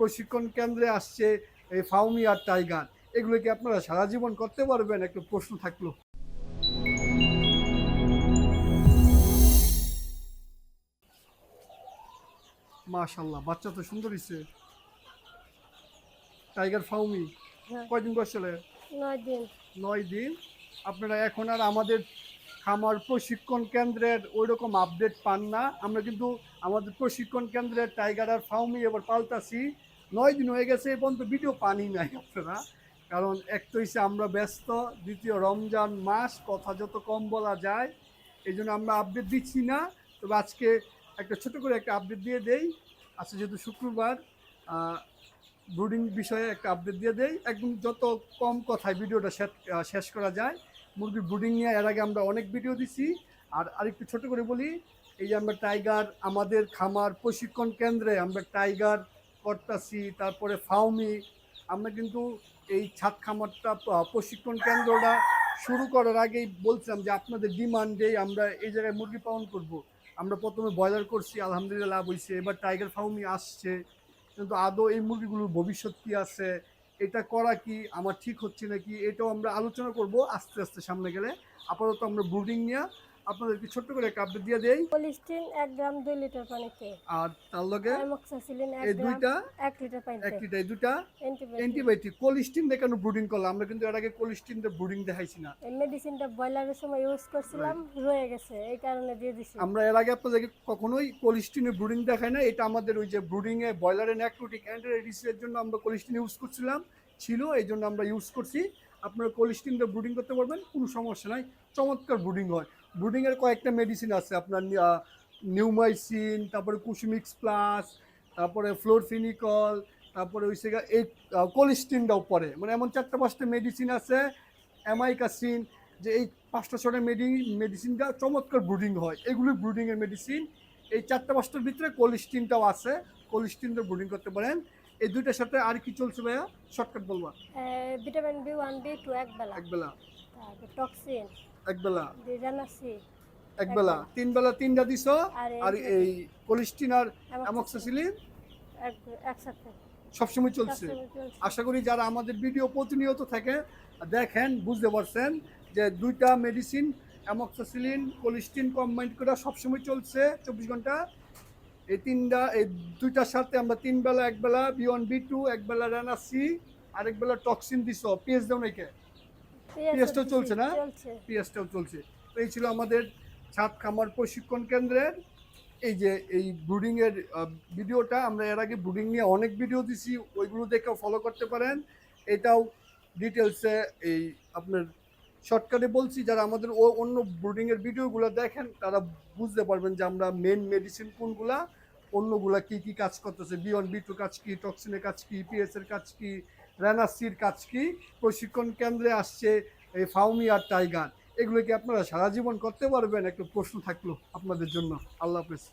প্রশিক্ষণ কেন্দ্রে আসছে এই ফাউমি আর টাইগার। এগুলো কি আপনারা সারা জীবন করতে পারবেন? একটু প্রশ্ন থাকল। মাশাল্লাহ বাচ্চা তো সুন্দর হয়েছে টাইগার ফাউমি হ্যাঁ। কয়দিন বয়সে নয় দিন। নয় দিন? আপনারা এখন আর আমাদের খামার প্রশিক্ষণ কেন্দ্রের ওই রকম আপডেট পান না। আমরা কিন্তু আমাদের প্রশিক্ষণ কেন্দ্রের টাইগার আর ফাউমি এবার পাল্টাছি। নয় দিন হয়ে গেছে এবং তো ভিডিও পানি নাই আপনারা। কারণ এক তো হচ্ছে আমরা ব্যস্ত, দ্বিতীয় রমজান মাস, কথা যত কম বলা যায়, এই জন্য আমরা আপডেট দিচ্ছি না। তবে আজকে একটা ছোট করে একটা আপডেট দিয়ে দেই। আজকে যেহেতু শুক্রবার ব্রুডিং বিষয়ে একটা আপডেট দিয়ে দেই। একদম যত কম কথায় ভিডিওটা শেষ- করা যায়, মুরগির ব্রুডিং নিয়ে এর আগে আমরা অনেক ভিডিও দিছি। আর আরেকটু ছোট করে বলি, এই যে আমরা টাইগার আমাদের খামার প্রশিক্ষণ কেন্দ্রে আমরা টাইগার করতাছি তারপরে ফাউমি। আমরা কিন্তু এই ছাদ খামারটা প্রশিক্ষণ কেন্দ্রটা শুরু করার আগেই বলছিলাম যে আপনাদের ডিমান্ডেই আমরা এই জায়গায় মুরগি পালন করব। আমরা প্রথমে ব্রয়লার করছি, আলহামদুলিল্লাহ লাভ হয়েছে এবার টাইগার ফাউমি আসছে। কিন্তু আদৌ এই মুরগিগুলোর ভবিষ্যৎ কি আছে? এটা করা কি? আমার ঠিক হচ্ছে নাকি? এটাও আমরা আলোচনা করব আস্তে আস্তে সামনে গেলে। আপাতত আমরা ব্রুডিং নিয়ে আপনাদেরকে ছোট্ট করে একটা আপডেট দিয়ে দেই। পলিস্টিন এক গ্রাম দুই লিটার পানিতে আর তার লগে অ্যামক্সাসিলিন এক এই গ্রাম দুইটা এক লিটার এক পানিতে লিটার এই দুটা অ্যান্টিবায়োটিক কোলিস্টিন দিয়ে কেন ব্রুডিং করলাম? আমরা কিন্তু এর আগে কোলিস্টিন দিয়ে ব্রুডিং দেখাইছি না। এই মেডিসিনটা ব্রয়লারের সময় ইউজ করছিলাম রয়ে গেছে এই কারণে দিয়ে দিছি। আমরা এর আগে আপনাদেরকে কখনোই কোলিস্টিনে ব্রুডিং দেখাই না এটা আমাদের ওই যে ব্রুডিংয়ে ব্রয়লারের ন্যাক্রোটিক অ্যান্টিরাইটিসের জন্য আমরা কোলিস্টিন ইউজ করছিলাম ছিল এই জন্য আমরা ইউজ করছি। আপনারা কোলিস্টিন দিয়ে ব্রুডিং করতে পারবেন কোনো সমস্যা নাই। চমৎকার ব্রুডিং হয়। ব্রুডিংয়ের কয়েকটা মেডিসিন আছে আপনার নিউমাইসিন তারপরে কুসুমিক্স প্লাস তারপরে ফ্লোরফিনিকল তারপরে ওই সেগা এই কোলিস্টিনটাও পড়ে মানে এমন চারটা পাঁচটা মেডিসিন আছে অ্যামাইকাসিন যে এই পাঁচটা ছটা মেডি মেডিসিনটা চমৎকার ব্রুডিং হয় এগুলি ব্রুডিংয়ের মেডিসিন এই চারটা পাঁচটার ভিতরে কোলিস্টিনটাও আছে কোলিস্টিন দিয়ে ব্রুডিং করতে পারেন। এই দুইটার সাথে আর কি চলছে ভাইয়া? শর্টকাট বলবা? Vitamin B one B two এক বেলা। একবেলা তারপর টক্সিন একবেলা। একবেলা। তিন বেলা তিনটা দিছ আর আর এই কোলিস্টিন আর অ্যামক্সাসিলিন? সবসময় চলছে। আশা করি যারা আমাদের ভিডিও প্রতিনিয়ত থাকে দেখেন বুঝতে পারছেন যে দুইটা মেডিসিন অ্যামক্সাসিলিন কোলিস্টিন কম্বাইন্ড করে সবসময় চলছে চব্বিশ ঘণ্টা। এই তিনটা এই দুইটার সাথে আমরা তিন বেলা এক বেলা বি টু এক বেলা রানা সি আরেক বেলা টক্সিন দিছ পিএস দাও নাকি? পেঁয়াজটাও চলছে না? পিএসটাও চলছে। তো এই ছিল আমাদের ছাদ খামার প্রশিক্ষণ কেন্দ্রের এই যে এই ব্রুডিংয়ের ভিডিওটা। আমরা এর আগে ব্রুডিং নিয়ে অনেক ভিডিও দিছি ওইগুলো দেখেও ফলো করতে পারেন। এটাও ডিটেলসে এই আপনার শর্টকাটে বলছি যারা আমাদের ও অন্য ব্রুডিংয়ের ভিডিওগুলো দেখেন তারা বুঝতে পারবেন যে আমরা মেন মেডিসিন কোনগুলা অন্যগুলা কি কি কাজ করতেছে বি ওয়ান বি টু কাজ কি টক্সিনের কাজ কি পিএস এর কাজ কি র্যানাসির কাজ কি? প্রশিক্ষণ কেন্দ্রে আসছে এই ফাউমি আর টাইগার। এগুলো কি আপনারা সারা জীবন করতে পারবেন? একটু প্রশ্ন থাকল আপনাদের জন্য। আল্লাহ হাফেজ।